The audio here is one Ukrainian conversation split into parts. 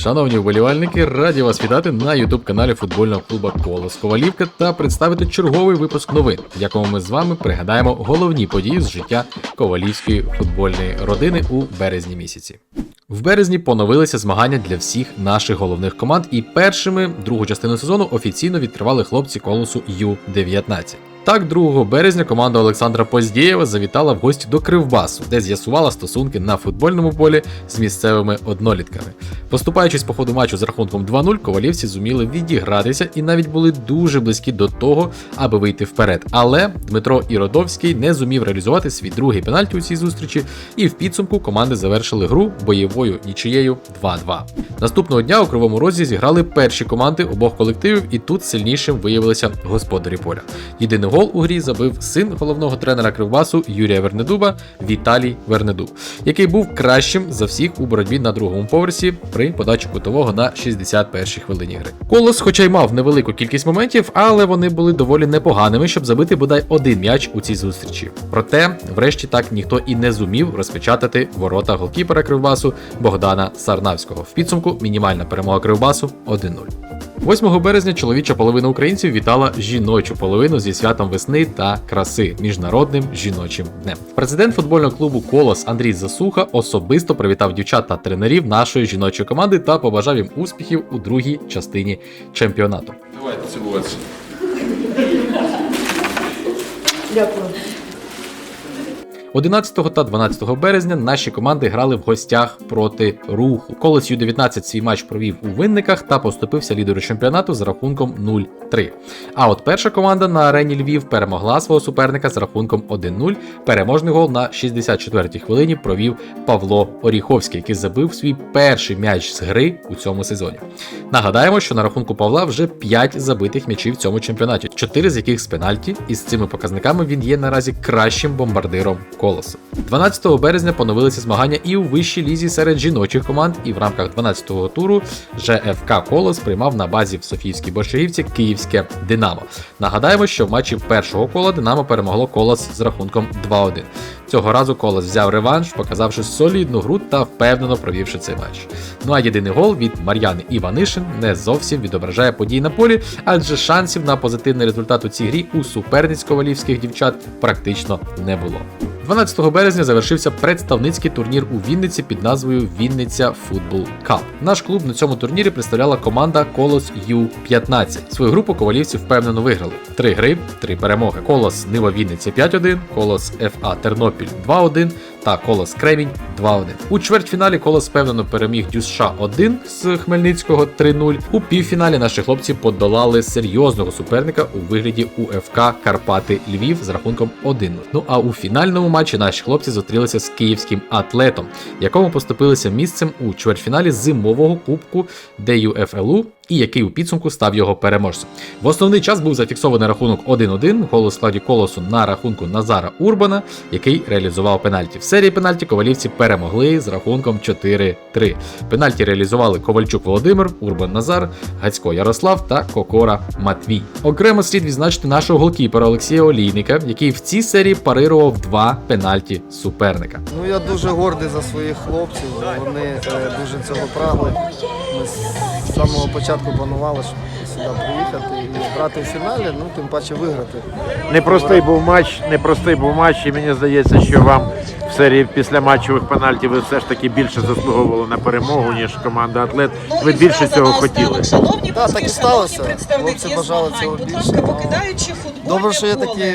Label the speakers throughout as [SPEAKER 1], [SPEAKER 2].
[SPEAKER 1] Шановні вболівальники, раді вас вітати на youtube каналі футбольного клубу Колос Ковалівка та представити черговий випуск новин, в якому ми з вами пригадаємо головні події з життя ковалівської футбольної родини у березні місяці. В березні поновилися змагання для всіх наших головних команд, і першими другу частину сезону офіційно відкривали хлопці колосу Ю-19. Так, 2 березня команда Олександра Поздєєва завітала в гості до Кривбасу, де з'ясувала стосунки на футбольному полі з місцевими однолітками. Поступаючись по ходу матчу з рахунком 2-0, ковалівці зуміли відігратися і навіть були дуже близькі до того, аби вийти вперед. Але Дмитро Іродовський не зумів реалізувати свій другий пенальті у цій зустрічі, і в підсумку команди завершили гру бойовою нічиєю 2-2. Наступного дня у Кривому Розі зіграли перші команди обох колективів, і тут сильнішим виявилися господарі поля. Єдиний у грі забив син головного тренера Кривбасу Юрія Вернедуба Віталій Вернедуб, який був кращим за всіх у боротьбі на другому поверсі при подачі кутового на 61-й хвилині гри. Колос, хоча й мав невелику кількість моментів, але вони були доволі непоганими, щоб забити бодай один м'яч у цій зустрічі. Проте, врешті, так ніхто і не зумів розпечатати ворота голкіпера Кривбасу Богдана Сарнавського. В підсумку мінімальна перемога Кривбасу 1-0. 8 березня чоловіча половина українців вітала жіночу половину зі святом весни та краси міжнародним жіночим днем. Президент футбольного клубу Колос Андрій Засуха особисто привітав дівчат та тренерів нашої жіночої команди та побажав їм успіхів у другій частині чемпіонату.
[SPEAKER 2] Давайте цілуватися.
[SPEAKER 3] Дякую.
[SPEAKER 1] 11 та 12 березня наші команди грали в гостях проти руху. Колес Ю-19 свій матч провів у винниках та поступився лідеру чемпіонату з рахунком 0-3. А от перша команда на арені Львів перемогла свого суперника з рахунком 1-0. Переможний гол на 64-й хвилині провів Павло Оріховський, який забив свій перший м'яч з гри у цьому сезоні. Нагадаємо, що на рахунку Павла вже 5 забитих м'ячів в цьому чемпіонаті, 4 з яких з пенальті, і з цими показниками він є наразі кращим бомбардиром колосу. 12 березня поновилися змагання і у вищій лізі серед жіночих команд, і в рамках 12-го туру ЖФК Колос приймав на базі в Софіївській Борщагівці Київське Динамо. Нагадаємо, що в матчі першого кола Динамо перемогло Колос з рахунком 2-1. Цього разу Колос взяв реванш, показавши солідну гру та впевнено провівши цей матч. Ну а єдиний гол від Мар'яни Іванишин не зовсім відображає події на полі, адже шансів на позитивний результат у цій грі у суперниць ковалівських дівчат практично не було. 12 березня завершився представницький турнір у Вінниці під назвою Вінниця Футбол Кап. Наш клуб на цьому турнірі представляла команда Колос Ю-15. Свою групу ковалівці впевнено виграли. Три гри, три перемоги. Колос Нива Вінниця 5-1, Колос ФА Тернопіль 2-1 та Колос Кремінь 2-1. У чвертьфіналі Колос впевнено переміг Дюсша 1 з Хмельницького 3-0. У півфіналі наші хлопці подолали серйозного суперника у вигляді УФК Карпати Львів з рахунком 1-0. Ну а у фінальному матчі наші хлопці зустрілися з київським атлетом, якому поступилися місцем у чвертьфіналі зимового кубку ДЮФЛУ і який у підсумку став його переможцем. В основний час був зафіксований рахунок 1-1, гол у складі колосу на рахунку Назара Урбана, який реалізував пенальті. В серії пенальті ковалівці перемогли з рахунком 4-3. Пенальті реалізували Ковальчук Володимир, Урбан Назар, Гацько Ярослав та Кокора Матвій. Окремо слід відзначити нашого голкіпера Олексія Олійника, який в цій серії парирував два пенальті суперника.
[SPEAKER 4] Ну я дуже гордий за своїх хлопців. Вони е, дуже цього прагли. Ми самого початку планували, щоб сюди приїхати і грати в фіналі, ну тим паче виграти.
[SPEAKER 5] Непростий був матч, непростий був матч, і мені здається, що вам в серії після матчових пенальтів ви все ж таки більше заслуговували на перемогу, ніж команда Атлет. Ви більше цього хотіли.
[SPEAKER 4] Так, так і сталося. Хлопці бажали цього більше. ну, Добре, що є такий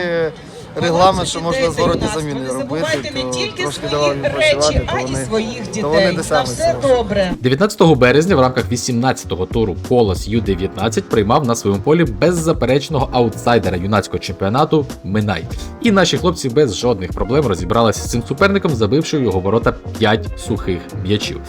[SPEAKER 4] регламент, що можна зворотні заміни робити, то трошки давали їм працювати, то вони, то вони досягли цього.
[SPEAKER 3] добре.
[SPEAKER 1] 19 березня в рамках 18-го туру Колос Ю-19 приймав на своєму полі беззаперечного аутсайдера юнацького чемпіонату Минай. І наші хлопці без жодних проблем розібралися з цим суперником, забивши в його ворота 5 сухих м'ячів.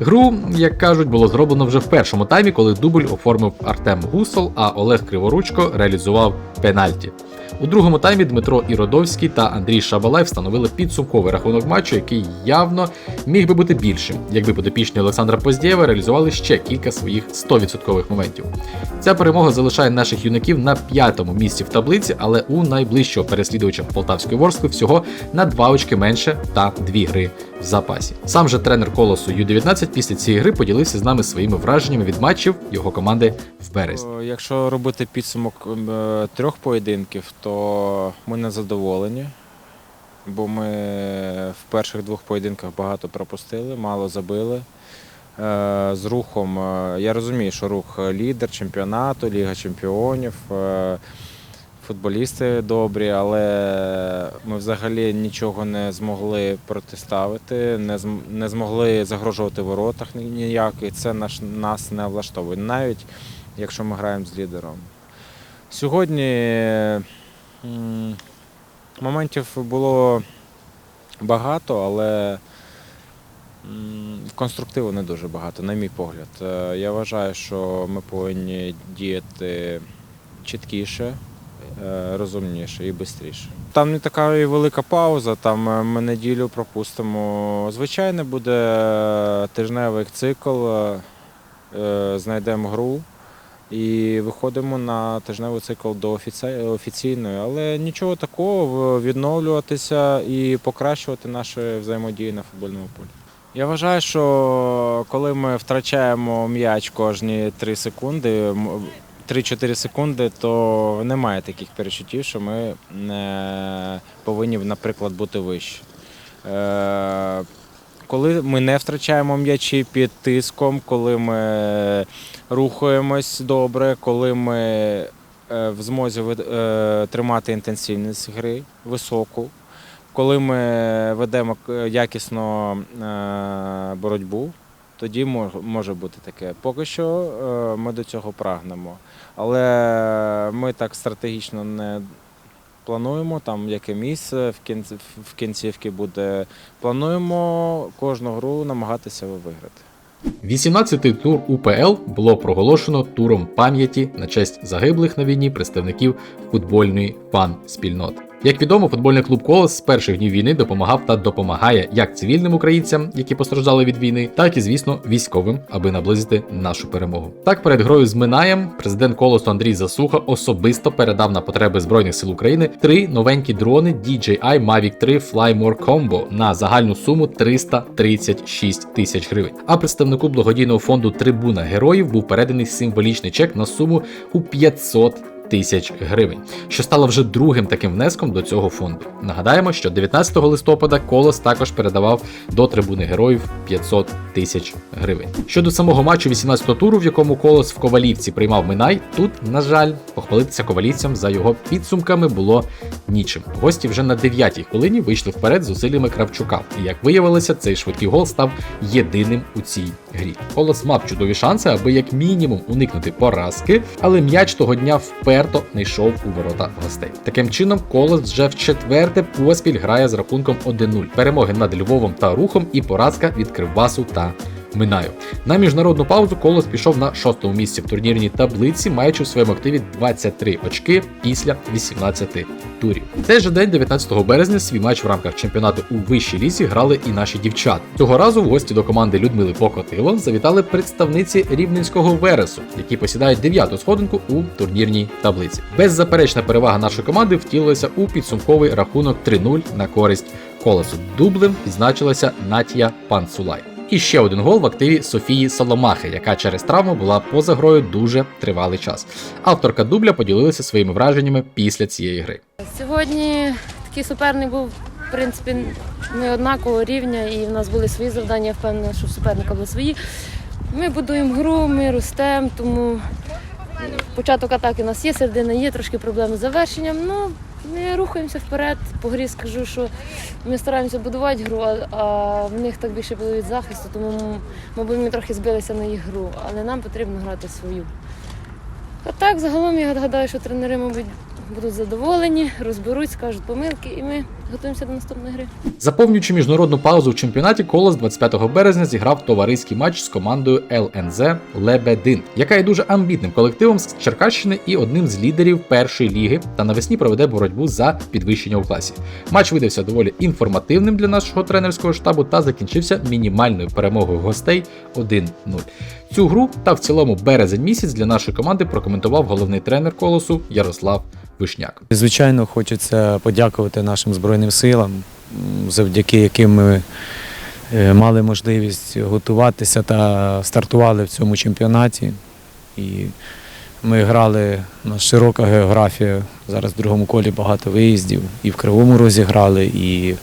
[SPEAKER 1] Гру, як кажуть, було зроблено вже в першому таймі, коли дубль оформив Артем Гусол, а Олег Криворучко реалізував пенальті. У другому таймі Дмитро Іродовський та Андрій Шабалай встановили підсумковий рахунок матчу, який явно міг би бути більшим, якби підопічні Олександра Поздєєва реалізували ще кілька своїх 100% моментів. Ця перемога залишає наших юнаків на п'ятому місці в таблиці, але у найближчого переслідувача Полтавської Ворскли всього на два очки менше та дві гри в запасі. Сам же тренер колосу Ю-19 після цієї гри поділився з нами своїми враженнями від матчів його команди в березні.
[SPEAKER 2] Якщо робити підсумок е, трьох поєдинків, то ми не задоволені, бо ми в перших двох поєдинках багато пропустили, мало забили. Е, З рухом е, я розумію, що рух лідер чемпіонату, Ліга чемпіонів, е, футболісти добрі, але ми взагалі нічого не змогли протиставити, не, не змогли загрожувати воротах ніяк, і це наш, нас не влаштовує, навіть якщо ми граємо з лідером. Сьогодні моментів було багато, але конструктиву не дуже багато, на мій погляд. Е, Я вважаю, що ми повинні діяти чіткіше, розумніше і швидше. Там не така і велика пауза, там е, ми неділю пропустимо. Звичайно, буде тижневий цикл, е, е, знайдемо гру і виходимо на тижневий цикл до офіційної, але нічого такого відновлюватися і покращувати наші взаємодії на футбольному полі. Я вважаю, що коли ми втрачаємо м'яч кожні 3 секунди, 3-4 секунди, то немає таких перечуттів, що ми не повинні, наприклад, бути вище. Е, Коли ми не втрачаємо м'ячі під тиском, коли ми рухаємось добре, коли ми е, в змозі е, тримати інтенсивність гри високу, коли ми ведемо якісно е, боротьбу, тоді може бути таке. Поки що е, ми до цього прагнемо. Але ми так стратегічно не плануємо, там яке місце в кінці в кінцівці буде. Плануємо кожну гру намагатися виграти.
[SPEAKER 1] 18-й тур УПЛ було проголошено туром пам'яті на честь загиблих на війні представників футбольної фан-спільноти. Як відомо, футбольний клуб Колос з перших днів війни допомагав та допомагає як цивільним українцям, які постраждали від війни, так і, звісно, військовим, аби наблизити нашу перемогу. Так, перед грою з Минаєм президент Колосу Андрій Засуха особисто передав на потреби Збройних сил України три новенькі дрони DJI Mavic 3 Flymore Combo на загальну суму 336 тисяч гривень. А представнику благодійного фонду Трибуна Героїв був переданий символічний чек на суму у 500 тисяч гривень, що стало вже другим таким внеском до цього фонду. Нагадаємо, що 19 листопада Колос також передавав до трибуни героїв 500 тисяч гривень. Щодо самого матчу 18-го туру, в якому Колос в Ковалівці приймав Минай, тут, на жаль, похвалитися ковалівцям за його підсумками було нічим. Гості вже на 9-й хвилині вийшли вперед з зусиллями Кравчука. І як виявилося, цей швидкий гол став єдиним у цій грі. Колос мав чудові шанси, аби як мінімум уникнути поразки, але м'яч того дня вперто не йшов у ворота гостей. Таким чином, Колос вже в четверте поспіль грає з рахунком 1-0. Перемоги над Львовом та рухом і поразка від Кривбасу та Минаю. На міжнародну паузу Колос пішов на шостому місці в турнірній таблиці, маючи в своєму активі 23 очки після 18 турів. В цей же день, 19 березня, свій матч в рамках чемпіонату у вищій лісі грали і наші дівчата. Цього разу в гості до команди Людмили Покотило завітали представниці рівненського вересу, які посідають дев'яту сходинку у турнірній таблиці. Беззаперечна перевага нашої команди втілилася у підсумковий рахунок 3-0 на користь колесу. Дублем відзначилася Натія Панцулай. І ще один гол в активі Софії Соломахи, яка через травму була поза грою дуже тривалий час. Авторка дубля поділилася своїми враженнями після цієї гри.
[SPEAKER 6] Сьогодні такий суперник був, в принципі, не однакового рівня, і в нас були свої завдання, я впевнена, що суперника були свої. Ми будуємо гру, ми ростемо, тому початок атаки у нас є, середина є, трошки проблеми з завершенням. Ну, ми рухаємося вперед. По грі скажу, що ми стараємося будувати гру, а, а в них так більше було від захисту, тому, мабуть, ми трохи збилися на їх гру, але нам потрібно грати свою. А так, загалом я гадаю, що тренери, мабуть, будуть задоволені, розберуть, скажуть помилки, і ми готуємося до наступної гри.
[SPEAKER 1] Заповнюючи міжнародну паузу в чемпіонаті, Колос 25 березня зіграв товариський матч з командою ЛНЗ Лебедин, яка є дуже амбітним колективом з Черкащини і одним з лідерів першої ліги, та навесні проведе боротьбу за підвищення у класі. Матч видався доволі інформативним для нашого тренерського штабу та закінчився мінімальною перемогою гостей 1-0. Цю гру та в цілому березень місяць для нашої команди прокоментував головний тренер колосу Ярослав Вишняк.
[SPEAKER 7] Звичайно, хочеться подякувати нашим Збройним силам, завдяки яким ми е, мали можливість готуватися та стартували в цьому чемпіонаті. І ми грали, у нас широка географія. Зараз в другому колі багато виїздів. І в Кривому Розі грали, і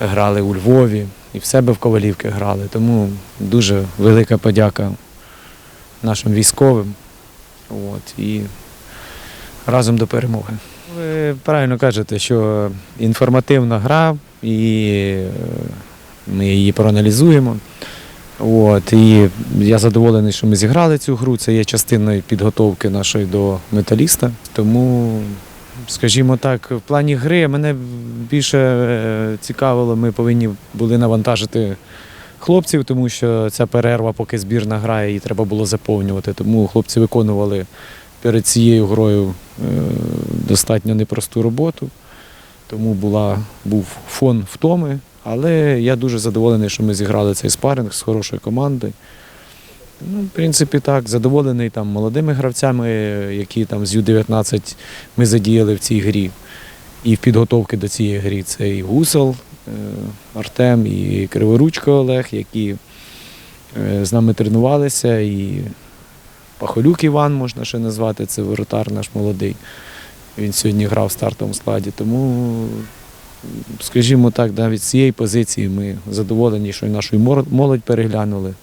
[SPEAKER 7] грали у Львові, і в себе в Ковалівки грали. Тому дуже велика подяка нашим військовим. От, і разом до перемоги. Ви правильно кажете, що інформативна гра, і е, ми її проаналізуємо. От, і я задоволений, що ми зіграли цю гру. Це є частиною підготовки нашої до металіста. Тому, скажімо так, в плані гри мене більше е, цікавило, ми повинні були навантажити хлопців, тому що ця перерва, поки збірна грає, її треба було заповнювати. Тому хлопці виконували перед цією грою е, достатньо непросту роботу. Тому була, був фон втоми. Але я дуже задоволений, що ми зіграли цей спаринг з хорошою командою. Ну, в принципі, так, задоволений там молодими гравцями, які там з Ю-19 ми задіяли в цій грі. І в підготовці до цієї гри це і Гусел, е, Артем, і Криворучко Олег, які е, з нами тренувалися, і Пахолюк Іван можна ще назвати, це воротар наш молодий. Він сьогодні грав в стартовому складі. Тому, скажімо так, з цієї позиції ми задоволені, що і нашу молодь переглянули.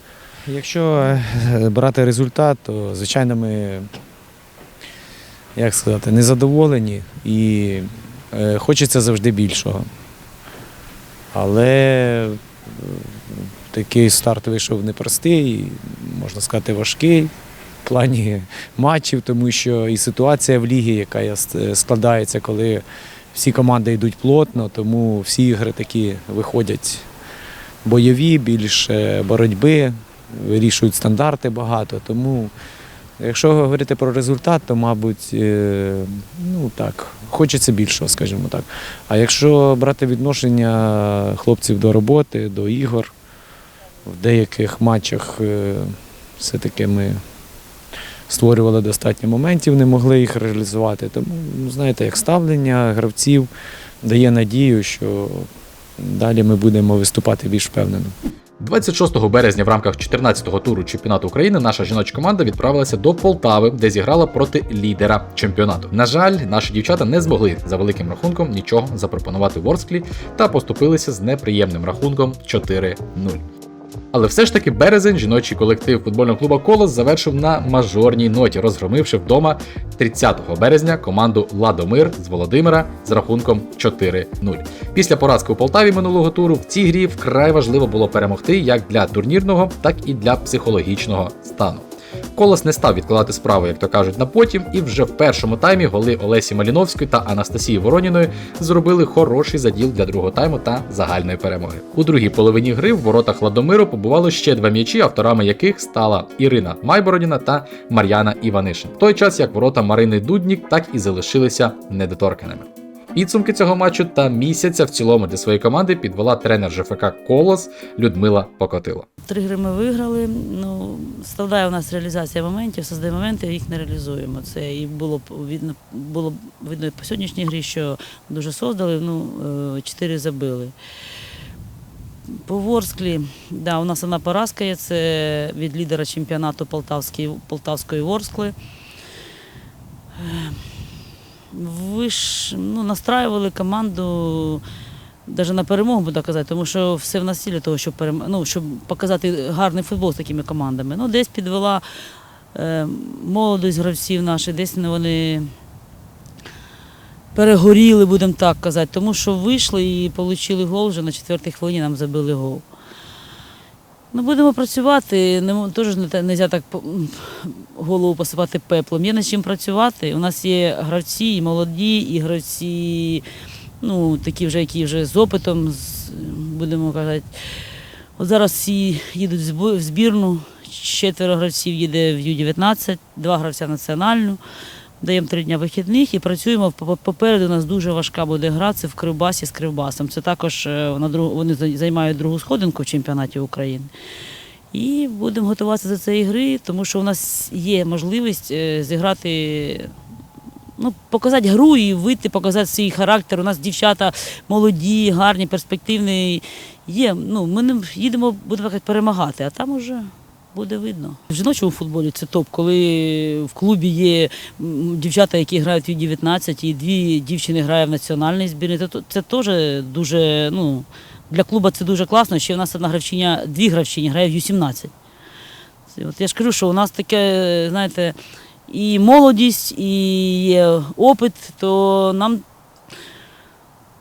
[SPEAKER 7] Якщо е, брати результат, то звичайно ми, як сказати, незадоволені і е, хочеться завжди більшого. Але е, такий старт вийшов непростий, можна сказати, важкий в плані матчів, тому що і ситуація в лігі, яка складається, коли всі команди йдуть плотно, тому всі ігри такі виходять бойові, більше боротьби, вирішують стандарти багато. Тому, якщо говорити про результат, то, мабуть, е, ну так, хочеться більшого, скажімо так. А якщо брати відношення хлопців до роботи, до ігор, в деяких матчах е, все-таки ми створювали достатньо моментів, не могли їх реалізувати. Тому, ну, знаєте, як ставлення гравців дає надію, що далі ми будемо виступати більш впевнено.
[SPEAKER 1] 26 березня в рамках 14-го туру чемпіонату України наша жіноча команда відправилася до Полтави, де зіграла проти лідера чемпіонату. На жаль, наші дівчата не змогли за великим рахунком нічого запропонувати Ворсклі та поступилися з неприємним рахунком 4-0. Але все ж таки березень жіночий колектив футбольного клубу Колос завершив на мажорній ноті, розгромивши вдома 30 березня команду Ладомир з Володимира з рахунком 4-0. Після поразки у Полтаві минулого туру в цій грі вкрай важливо було перемогти як для турнірного, так і для психологічного стану. Колос не став відкладати справу, як то кажуть, на потім, і вже в першому таймі голи Олесі Маліновської та Анастасії Вороніної зробили хороший заділ для другого тайму та загальної перемоги. У другій половині гри в воротах Ладомиру побувало ще два м'ячі, авторами яких стала Ірина Майбороніна та Мар'яна Іванишин. В той час як ворота Марини Дуднік так і залишилися недоторканими. Підсумки цього матчу та місяця в цілому для своєї команди підвела тренер ЖФК Колос Людмила Покотило.
[SPEAKER 8] Три гри ми виграли. Ну, страдає у нас реалізація моментів, создає моменти, їх не реалізуємо. Це і було видно, було видно по сьогоднішній грі, що дуже создали, ну, е, чотири забили. По Ворсклі, да, у нас одна поразка є, це від лідера чемпіонату Полтавської, Полтавської Ворскли. Ви ж ну, настраювали команду навіть на перемогу, буду казати, тому що все в нас цілі того, щоб, перем... ну, щоб показати гарний футбол з такими командами. Ну, десь підвела е, молодість гравців наших, десь вони перегоріли, будемо так казати, тому що вийшли і отримали гол, вже на четвертій хвилині нам забили гол. Ну, будемо працювати, не теж не можна так голову посипати пеплом. Є над чим працювати. У нас є гравці і молоді, і гравці ну, такі вже, які вже з опитом, з, будемо казати. От зараз всі їдуть в збірну, четверо гравців їде в Ю-19, два гравця національну. Даємо три дні вихідних і працюємо. Попереду у нас дуже важка буде гра, це в Кривбасі з Кривбасом. Це також е, на друг... вони зай- займають другу сходинку в чемпіонаті України. І будемо готуватися до цієї гри, тому що у нас є можливість е, зіграти, ну, показати гру і вийти, показати свій характер. У нас дівчата молоді, гарні, перспективні. Є. Ну, ми не їдемо, будемо перемагати, а там уже буде видно. В жіночому футболі це топ, коли в клубі є дівчата, які грають в Ю-19, і дві дівчини грають в національній збірні. Це, теж дуже, ну, для клубу це дуже класно. Ще в нас одна гравчиня, дві гравчині грає в Ю-17. От я ж кажу, що у нас таке, знаєте, і молодість, і є опит, то нам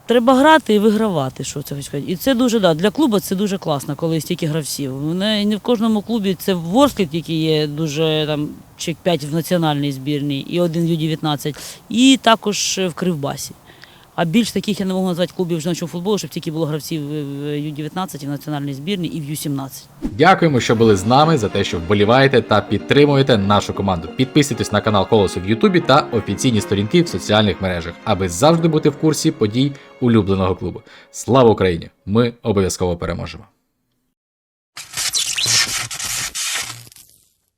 [SPEAKER 8] треба грати і вигравати. Що це хочу сказати. І це дуже да, для клубу це дуже класно, коли стільки гравців. Не, не в кожному клубі це в тільки є дуже там чи 5 в національній збірній і один Ю-19, і також в Кривбасі. А більш таких я не можу назвати клубів жіночого футболу, щоб тільки було гравців в Ю-19, і в національній збірні, і в Ю-17.
[SPEAKER 1] Дякуємо, що були з нами за те, що вболіваєте та підтримуєте нашу команду. Підписуйтесь на канал Колосу в Ютубі та офіційні сторінки в соціальних мережах, аби завжди бути в курсі подій улюбленого клубу. Слава Україні! Ми обов'язково переможемо!